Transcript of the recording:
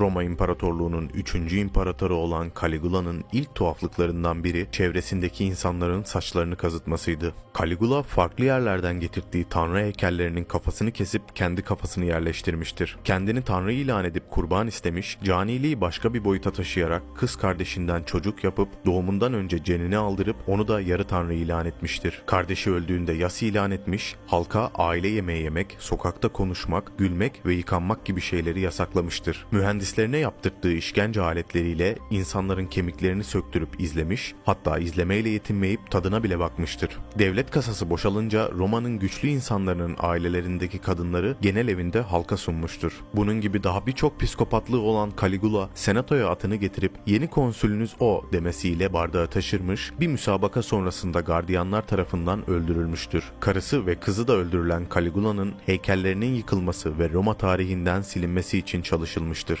Roma İmparatorluğu'nun 3. imparatoru olan Caligula'nın ilk tuhaflıklarından biri çevresindeki insanların saçlarını kazıtmasıydı. Caligula farklı yerlerden getirdiği tanrı heykellerinin kafasını kesip kendi kafasını yerleştirmiştir. Kendini tanrı ilan edip kurban istemiş, caniliği başka bir boyuta taşıyarak kız kardeşinden çocuk yapıp doğumundan önce cenini aldırıp onu da yarı tanrı ilan etmiştir. Kardeşi öldüğünde yas ilan etmiş, halka aile yemeği yemek, sokakta konuşmak, gülmek ve yıkanmak gibi şeyleri yasaklamıştır. Mühendislerine yaptırttığı işkence aletleriyle insanların kemiklerini söktürüp izlemiş, hatta izlemeyle yetinmeyip tadına bile bakmıştır. Devlet kasası boşalınca Roma'nın güçlü insanların ailelerindeki kadınları genel evinde halka sunmuştur. Bunun gibi daha birçok psikopatlığı olan Caligula, senatoya atını getirip yeni konsülünüz o demesiyle bardağı taşırmış, bir müsabaka sonrasında gardiyanlar tarafından öldürülmüştür. Karısı ve kızı da öldürülen Caligula'nın heykellerinin yıkılması ve Roma tarihinden silinmesi için çalışılmıştır.